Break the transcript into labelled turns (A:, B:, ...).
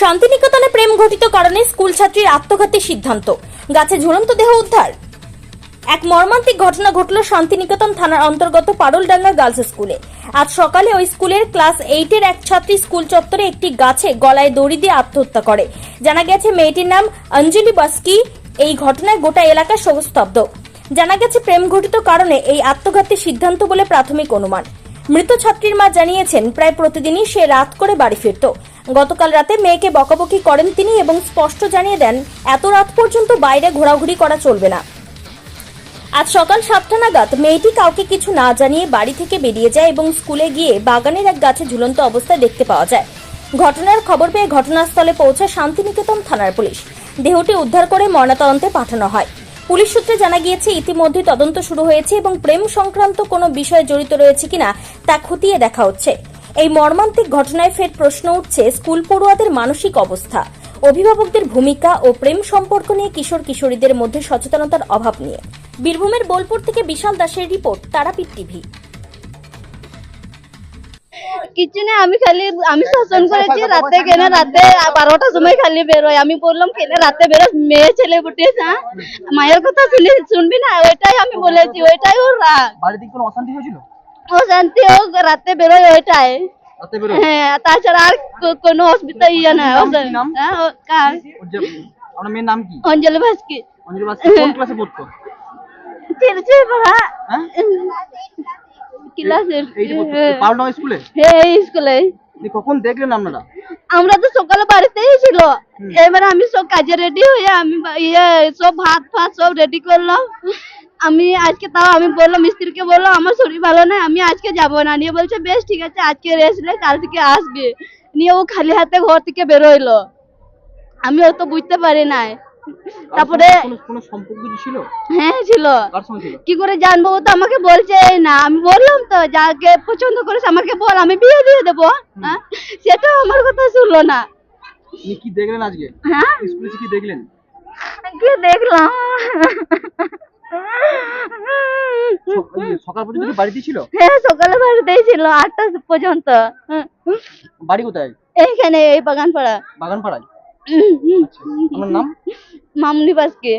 A: শান্তিনিকেতনে প্রেম ঘটিত কারণে স্কুল ছাত্রীর আত্মঘাতী সিদ্ধান্ত। গাছে ঝুলন্ত দেহ উদ্ধার। এক মর্মান্তিক ঘটনা ঘটল শান্তিনিকেতন থানার অন্তর্গত পারুলডাঙ্গা গার্লস স্কুলে। আজ সকালে ওই স্কুলের ক্লাস এইটের এক ছাত্রী স্কুল চত্বরে একটি গাছে গলায় দড়ি দিয়ে আত্মহত্যা করে। জানা গেছে, মেয়েটির নাম অঞ্জলি বাস্কি। এই ঘটনায় গোটা এলাকা শোকস্তব্ধ জানা গেছে, প্রেম ঘটিত কারণে এই আত্মঘাতী সিদ্ধান্ত বলে প্রাথমিক অনুমান। মৃত ছাত্রীর মা জানিয়েছেন, প্রায় প্রতিদিনই সে রাত করে বাড়ি ফিরত। গতকাল রাতে মেয়েকে বকাবকি করেন তিনি এবং স্পষ্ট জানিয়ে দেন, এত রাত পর্যন্ত বাইরে ঘোরাঘুরি করা চলবে না। আজ সকাল সাতটা নাগাদ মেয়েটি কাউকে কিছু না জানিয়ে বাড়ি থেকে বেরিয়ে যায় এবং স্কুলে গিয়ে বাগানের এক গাছে ঝুলন্ত অবস্থায় দেখতে পাওয়া যায়। ঘটনার খবর পেয়ে ঘটনাস্থলে পৌঁছে শান্তিনিকেতন থানার পুলিশ। দেহটি উদ্ধার করে ময়নাতদন্তে পাঠানো হয়। পুলিশ সূত্রে জানা গিয়েছে, ইতিমধ্যে তদন্ত শুরু হয়েছে এবং প্রেম সংক্রান্ত কোনো বিষয়ে জড়িত রয়েছে কিনা তা খতিয়ে দেখা হচ্ছে। এই মর্মান্তিক ঘটনায় ফের প্রশ্ন উঠছে স্কুল পড়ুয়াদের মানসিক অবস্থা। অভিভাবকদের ভূমিকা ও প্রেম সম্পর্ক নিয়ে কিশোর কিশোরীদের মধ্যে সচেতনতার অভাব নিয়ে। বীরভূমের বোলপুর থেকে বিশাল দাসের রিপোর্ট তারাপীঠ টিভি।
B: কিছু না আমি খালি আমি শাসন করেছি রাতে কেন রাতে বারোটার সময় খালি বেরোয়। আমি বললাম কেন রাতে বেরো মেয়ে ছেলে বুটে হ্যাঁ? মায়ের কথা শুনে শুনবি না? ওইটাই আমি বলেছি ওইটাই ওর রাগ।
C: বাড়িতে কোনো অশান্তি হয়েছিল?
B: ও শান্তি ও রাতে বেরোয় ওইটাই। হ্যাঁ তাছাড়া আর কোনো অসুবিধা ইয়ে না? হ্যাঁ, ও- কার?
C: আপনার মেয়ের নাম কি?
B: অঞ্জলি ভাস্কি
C: অঞ্জলি বাস্কি কোন ক্লাসে পড়তো?
B: চিরচি পড়া।
C: হ্যাঁ?
B: ক্লাসের
C: এইটা স্কুলে?
B: হ্যাঁ স্কুলে।
C: কখন দেখলেন আপনারা?
B: আমরা তো সকালে বাড়িতেই ছিল। এবার আমি সব কাজে রেডি হয়ে আমি ইয়ে সব ভাত ফাত সব রেডি করলাম। আমি আজকে তাও আমি বললাম মিস্ত্রিকে বললাম আমার শরীর ভালো না আমি আজকে যাব না। নিয়ে বলছে বেশ ঠিক আছে আজকে রেস্ট নে কাল থেকে আসবে। নিয়ে ও খালি হাতে ঘর থেকে বেরোইলো। আমি অত বুঝতে পারি নাই। তারপরে
C: কোনো কোনো সম্পর্ক ছিল?
B: হ্যাঁ ছিল। কি করে জানব? ও তো আমাকে বলছে না আমি বললাম তো যাকে পছন্দ করেছে আমাকে বল আমি বিয়ে দিয়ে দেবো। হ্যাঁ সেটা আমার কথা শুনলো না।
C: কি দেখলেন আজকে?
B: হ্যাঁ?
C: স্কুলে কি দেখলেন?
B: কি দেখলাম?
C: সকাল পর্যন্ত কি বাড়িতে ছিল?
B: হ্যাঁ সকালে বাড়িতেই ছিল আটটা পর্যন্ত।
C: বাড়ি কোথায়?
B: এইখানে এই বাগান পাড়া
C: বাগান পাড়ায় আপনার নাম?
B: মামনি বাসকে।